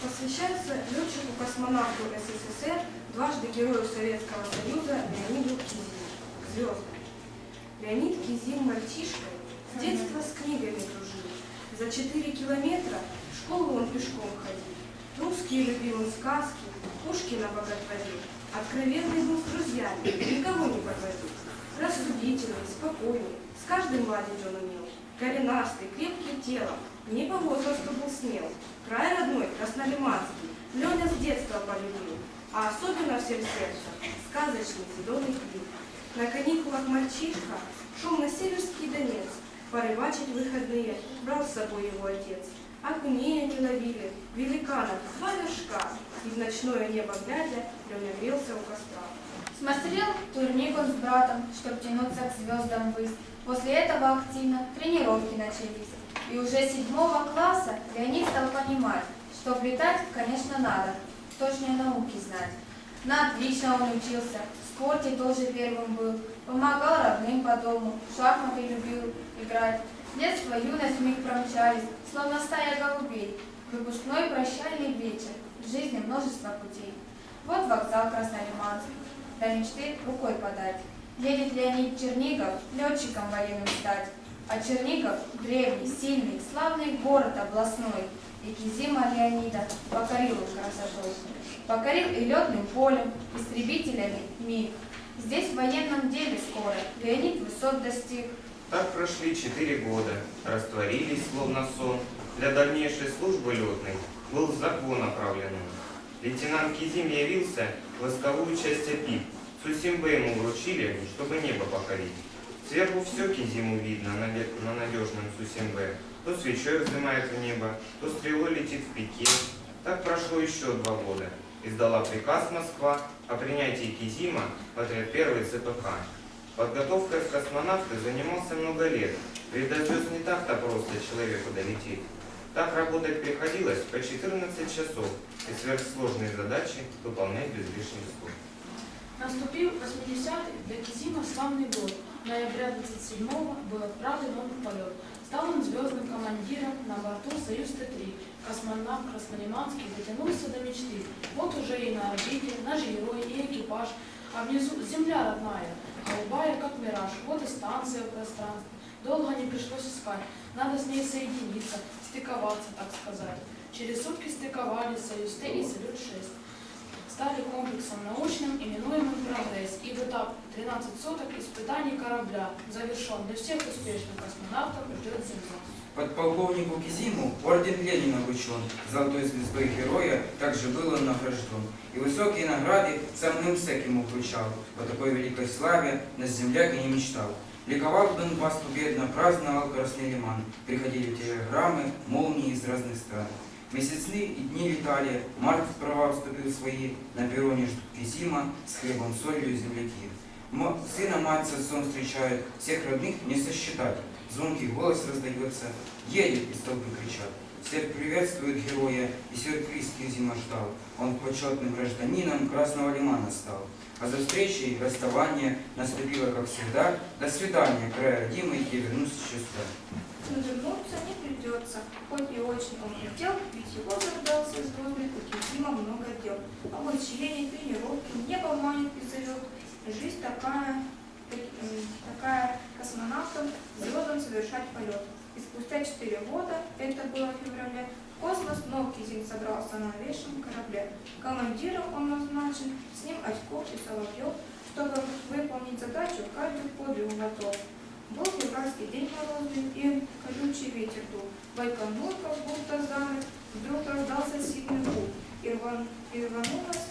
Посвящается летчику-космонавту СССР, дважды Герою Советского Союза Леониду Кизину. Звезды. Леонид Кизин мальчишкой с детства с книгами дружил. За четыре километра в школу он пешком ходил. Русские любил он сказки, Пушкина боготворил. Откровенный был с друзьями, никого не подводил. Рассудительный, спокойный, с каждым ладить он умел. Коренастый, крепкий телом, не по возрасту был смел. Край родной, Краснолиманский, Леня с детства полюбил, а особенно всем сердцем сказочный зеленый клин. На каникулах мальчишка шел на Северский Донец, порыбачить выходные брал с собой его отец. Окуней они ловили, великанов, два вершка, и в ночное небо глядя, Леня грелся у костра. Смотрел турник он с братом, чтоб тянуться к звездам ввысь. После этого активно тренировки начались. И уже седьмого класса Леонид стал понимать, что летать, конечно, надо, точные науки знать. На отлично он учился, в спорте тоже первым был, помогал родным по дому, шахматы любил играть. Детство, юность миг промчались, словно стая голубей. Выпускной прощальный вечер, в жизни множество путей. Вот вокзал Краснолиманский, до мечты рукой подать. Едет Леонид Чернигов летчиком военным стать. А Чернигов – древний, сильный, славный город областной. И Кизима Леонида покорил он красотой. Покорил и летным полем, истребителями миг. Здесь в военном деле скоро Леонид высот достиг. Так прошли четыре года, растворились словно сон. Для дальнейшей службы летной был закон направленный. Лейтенант Кизим явился в восковую часть ОПИП. Сусимбе ему вручили, чтобы небо покорить. Сверху все Кизиму видно на, надежном Сусимбе. То свечой вздымает в небо, то стрелой летит в пике. Так прошло еще два года. Издала приказ Москва о принятии Кизима в отряд первый ЦПК. Подготовкой в космонавты занимался много лет, ведь до звезд не так-то просто человеку долететь. Так работать приходилось по 14 часов и сверхсложные задачи выполнять без лишних слов. Наступил 80-й для Кизима славный год. Ноября 27-го был отправлен он в полет. Стал он звездным командиром на борту «Союз-Т-3». Космонавт Краснолиманский дотянулся до мечты. Вот уже и на орбите наш герой и экипаж, а внизу земля родная, голубая, как мираж. Вот и станция в пространстве. Долго не пришлось искать, надо с ней соединиться, стыковаться, так сказать. Через сутки стыковались «Союз-Т» и «Салют-6» стали комплексом научным, именуемым «Прогресс», 12 суток испытаний корабля завершен. Для всех успешных космонавтов ждет земля. Подполковнику Кизиму орден Ленина вручен, золотой звездой героя также было он награжден. И высокие награды сам всяким ему вручал, по такой великой славе на земляк и не мечтал. Ликовал Донбасс победно, праздновал Красный Лиман, приходили телеграммы, молнии из разных стран. Месяцы и дни летали, март в права вступил свои, на перроне ждут Кизима с хлебом, солью и земляки. Сына мать с отцом встречают, всех родных не сосчитать. Звонкий голос раздается, едет, из толпы кричат. Всех приветствует героя, и сюрприз Кизима ждал. Он почетным гражданином Красного Лимана стал. А за встречей расставание наступило, как всегда. До свидания, край родимый, я вернусь сюда. Но вернуться не придется, хоть и очень он хотел, ведь его заждался звездный у Кизима много дел. Обучение, тренировки, небо манит и зовет. Жизнь такая, такая космонавтом звездам совершать полет. И спустя четыре года, это было в феврале, в космос вновь Кизин собрался на новейшем корабле. Командиром он назначен, с ним Очков и Соловьев, чтобы выполнить задачу, каждый подвиг готов. Был февральский день морозный, и колючий ветер дул. Байконур, как будто замер, вдруг раздался сильный гул. И рван- и рванулась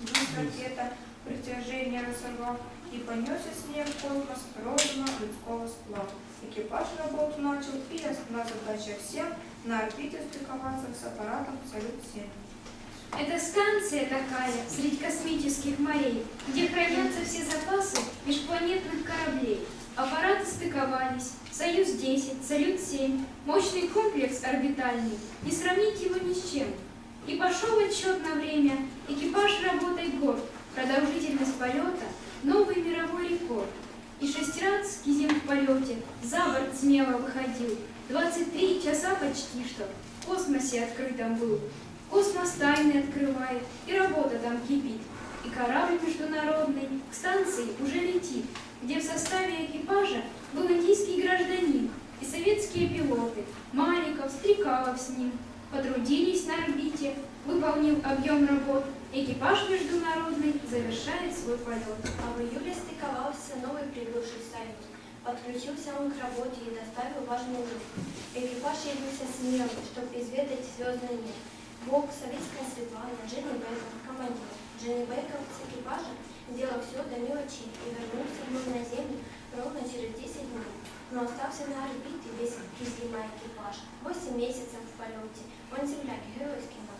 вниз ракета, притяжение разорвав, и понесся с ней в космос розума людского сплава. Экипаж работу начал, и ясна задача всем на орбите стыковаться с аппаратом Салют-7. Это станция такая, среди космических морей, где хранятся все запасы межпланетных кораблей. Аппараты стыковались. Союз-10, Салют-7, мощный комплекс орбитальный, не сравнить его ни с чем. И пошел отсчет на время, экипаж работой горд, продолжительность полета – новый мировой рекорд. И шесть раз Кизим в полете за борт смело выходил, 23 часа почти что в космосе открытом был. Космос космостайны открывает, и работа там кипит. И корабль международный к станции уже летит, где в составе экипажа был индийский гражданин и советские пилоты Маликов, Стрекалов с ним. Потрудились на орбите, выполнив объем работ, экипаж международный завершает свой полет. А в июле стыковался новый прибывший союз. Подключился он к работе и доставил важный груз. Экипаж явился смелым, чтобы изведать звездный мир. Бог, советская Светлана, Дженни Беков, командир. Дженни Беков с экипажа сделал все до мелочи и вернулся вновь на Землю ровно через 10 дней. Но остался на орбите весь кизима экипаж. 8 месяцев в полете. Он земляк, наш.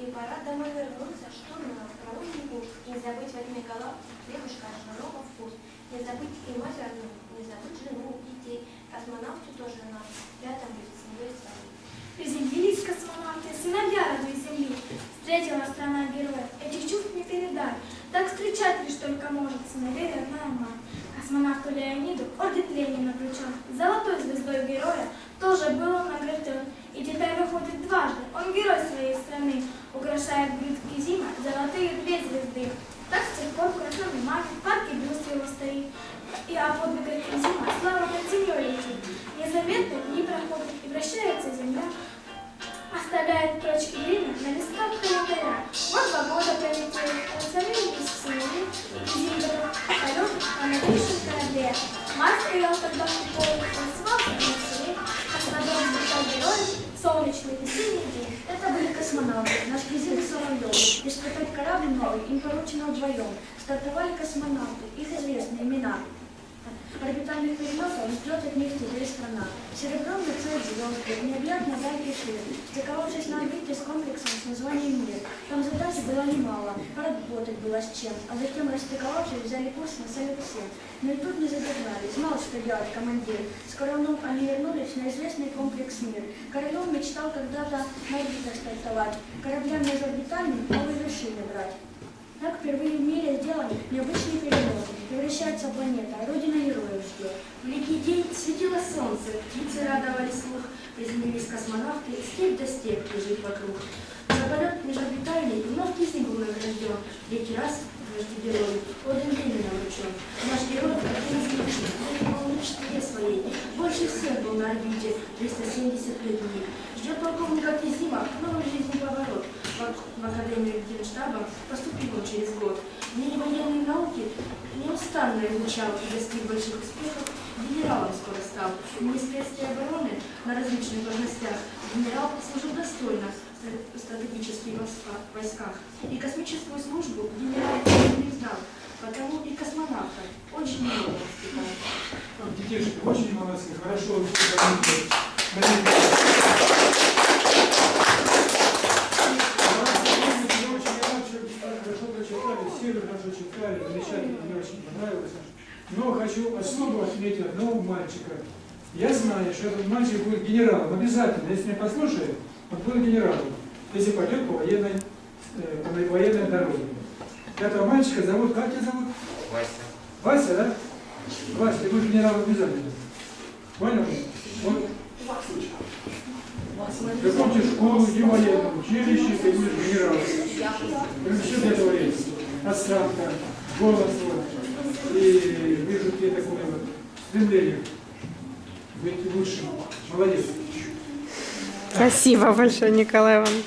И пора домой вернуться, что на проводный путь. Не забыть возьми галактику, хлебушка, жирного вкус. Не забыть и мать родную, не забыть жену, детей. Космонавту тоже надо, рядом быть с своей. Приземлились космонавты, сыновья родной земли. Встретила страна героев, этих чувств не передать. Так встречать лишь только может сыновей родная мать. Космонавту Леониду орден Ленина вручен. Золотой звездой героя тоже был он награжден. И теперь выходит дважды, он герой своей страны. Украшает грудь Кизима золотые две звезды. Так с тех пор в красном маме в парке бюст его стоит. И о подвигах Кизима слава над землей летит. Незаметно дни проходят, и вращается земля. Оставляет прочь время на листках календаря. Корабль новый им поручено вдвоем. Стартовали космонавты, их известны имена. Орбитальных переносов от них теперь страна. Серебром мерцают звезды, необъятно дальний шир. Стыковавшись на орбите с комплексом с названием «Мир». Там задач было немало, поработать было с чем. А затем, расстыковавшись, взяли курс на Салют-7. Но и тут не задержались, знал, что делать командир. Скоро вновь они вернулись на известный комплекс «Мир». Королев мечтал когда-то на орбитах стартовать. Кораблям межорбитальным новые вершины брать. Так впервые в мире сделан необычный перелет. Превращается планета, родина героев ждет. В летний день светило солнце, птицы радовали слух, приземлились космонавты, степь до степь лежит вокруг. За полет межорбитальный вновь киснем был награжден, третий раз дважды герою, один Ленина вручен. Наш герой один из лучших, выполнил в мечте своей, больше всех был на орбите, 370 лет миг. Ждет полковника Кизима новый жизнь поворот. В, Академию Генштаба поступил он через год. В день военной науки неустанно изучал и достиг больших успехов. Генералом скоро стал. В Министерстве обороны на различных должностях генерал служил достойно в стра- стратегических войска- войсках. И космическую службу генерал не знал, потому и космонавтом очень много воспитал. Детишки очень молодцы, хорошо работают. Надеюсь, Я очень рад, что хорошо прочитали, все вы хорошо читали, замечательно, мне очень понравилось. Но хочу особо отметить одного мальчика. Я знаю, что этот мальчик будет генералом, обязательно, если меня послушает, он будет генералом, если пойдет по военной, э, по военной дороге. Этого мальчика зовут, как тебя зовут? Вася. Вася, да? Вася, ты будешь генералом обязательно. Понял? Вот. Закончи школу, иди в военное училище, ты будешь генералом. Все для этого есть. Осанка, голос вот. И вижу тебе такое вот стремление быть лучшим. Молодец. Спасибо большое, Николай Иванович.